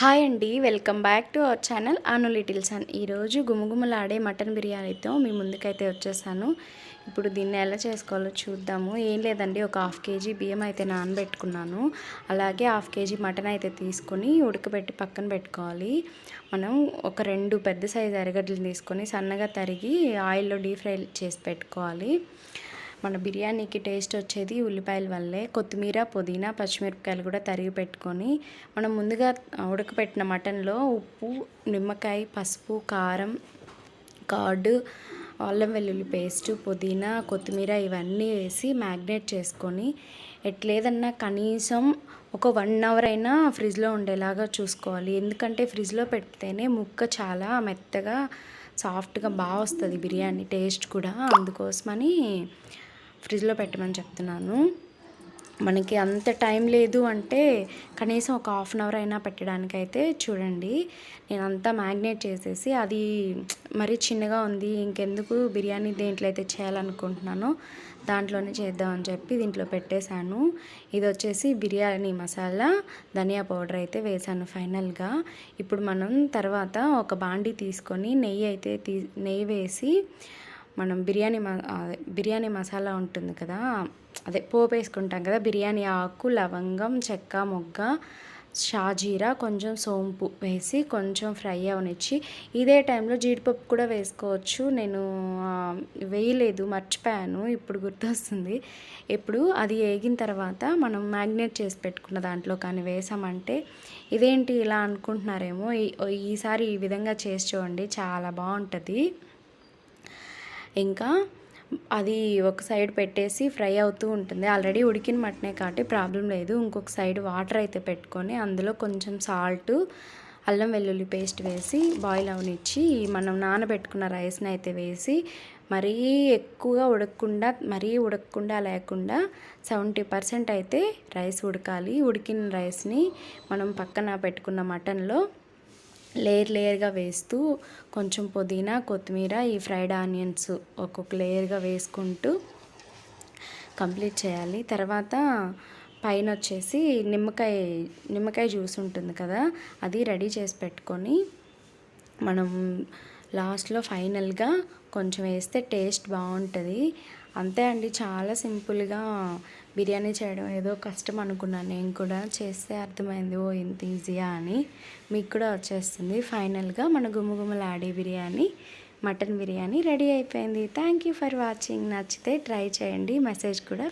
Hi అండి welcome back to our channel Anu little son. ఈరోజు గుమగుమలాడే మటన్ బిర్యానీతో మీ ముందుకైతే వచ్చేసాను. ఇప్పుడు దీన్ని ఎలా చేసుకోవాలో చూద్దాము. ఏం లేదండి ఒక హాఫ్ కేజీ బియ్యం అయితే నానబెట్టుకున్నాను. అలాగే హాఫ్ కేజీ మటన్ అయితే తీసుకొని ఉడకబెట్టి పక్కన పెట్టుకోవాలి. మనం ఒక రెండు పెద్ద సైజు అరగడ్డలు తీసుకొని సన్నగా తరిగి ఆయిల్లో డీప్ ఫ్రై చేసి పెట్టుకోవాలి. మన బిర్యానీకి టేస్ట్ వచ్చేది ఉల్లిపాయల వల్లే. కొత్తిమీర పుదీనా పచ్చిమిరపకాయలు కూడా తరిగి పెట్టుకొని మనం ముందుగా ఉడకపెట్టిన మటన్లో ఉప్పు నిమ్మకాయ పసుపు కారం కార్డు అల్లం వెల్లుల్లి పేస్ట్ పుదీనా కొత్తిమీర ఇవన్నీ వేసి మ్యాగ్నేట్ చేసుకొని ఎట్లేదన్నా కనీసం ఒక వన్ అవర్ అయినా ఫ్రిడ్జ్లో ఉండేలాగా చూసుకోవాలి. ఎందుకంటే ఫ్రిడ్జ్లో పెడితేనే ముక్క చాలా మెత్తగా సాఫ్ట్గా బాగా వస్తుంది బిర్యానీ టేస్ట్ కూడా. అందుకోసమని ఫ్రిడ్జ్లో పెట్టమని చెప్తున్నాను. మనకి అంత టైం లేదు అంటే కనీసం ఒక హాఫ్ అన్ అవర్ అయినా పెట్టడానికి అయితే చూడండి. నేను అంతా మ్యాగ్నేట్ చేసేసి అది మరీ చిన్నగా ఉంది ఇంకెందుకు బిర్యానీ దేంట్లో అయితే చేయాలనుకుంటున్నానో దాంట్లోనే చేద్దామని చెప్పి దీంట్లో పెట్టేశాను. ఇది వచ్చేసి బిర్యానీ మసాలా ధనియా పౌడర్ అయితే వేసాను ఫైనల్గా. ఇప్పుడు మనం తర్వాత ఒక బాండీ తీసుకొని నెయ్యి అయితే తీ నెయ్యి వేసి మనం బిర్యానీ బిర్యానీ మసాలా ఉంటుంది కదా అదే పోపు వేసుకుంటాం కదా బిర్యానీ ఆకు లవంగం చెక్క మొగ్గ షాజీరా కొంచెం సోంపు వేసి కొంచెం ఫ్రై అవనిచ్చి ఇదే టైంలో జీడిపప్పు కూడా వేసుకోవచ్చు. నేను వేయలేదు మర్చిపోయాను ఇప్పుడు గుర్తొస్తుంది. ఇప్పుడు అది వేగిన తర్వాత మనం మ్యాగ్నేట్ చేసి పెట్టుకున్న దాంట్లో కానీ వేసామంటే ఇదేంటి ఇలా అనుకుంటున్నారేమో ఈసారి ఈ విధంగా చేసి చూడండి చాలా బాగుంటుంది. ఇంకా అది ఒక సైడ్ పెట్టేసి ఫ్రై అవుతూ ఉంటుంది. ఆల్రెడీ ఉడికిన మటనే కాబట్టి ప్రాబ్లం లేదు. ఇంకొక సైడ్ వాటర్ అయితే పెట్టుకొని అందులో కొంచెం సాల్ట్ అల్లం వెల్లుల్లి పేస్ట్ వేసి బాయిల్ అవనిచ్చి మనం నానబెట్టుకున్న రైస్ని అయితే వేసి మరీ ఎక్కువగా ఉడకకుండా మరీ ఉడకకుండా లేకుండా సెవెంటీ పర్సెంట్ అయితే రైస్ ఉడకాలి. ఉడికిన రైస్ని మనం పక్కన పెట్టుకున్న మటన్లో లేయర్ లేయర్గా వేస్తూ కొంచెం పుదీనా కొత్తిమీర ఈ ఫ్రైడ్ ఆనియన్స్ ఒక్కొక్క లేయర్గా వేసుకుంటూ కంప్లీట్ చేయాలి. తర్వాత పైన వచ్చేసి నిమ్మకాయ నిమ్మకాయ జ్యూస్ ఉంటుంది కదా అది రెడీ చేసి పెట్టుకొని మనం లాస్ట్లో ఫైనల్గా కొంచెం వేస్తే టేస్ట్ బాగుంటుంది. అంతే అండి చాలా సింపుల్గా బిర్యానీ చేయడం ఏదో కష్టం అనుకున్నాను. నేను కూడా చేస్తే అర్థమైంది ఓ ఇంత ఈజీయా అని. మీకు కూడా వచ్చేస్తుంది. ఫైనల్గా మన గుమ్మగుమ్మలాడే బిర్యానీ మటన్ బిర్యానీ రెడీ అయిపోయింది. Thank you for watching. నచ్చితే ట్రై చేయండి. మెసేజ్ కూడా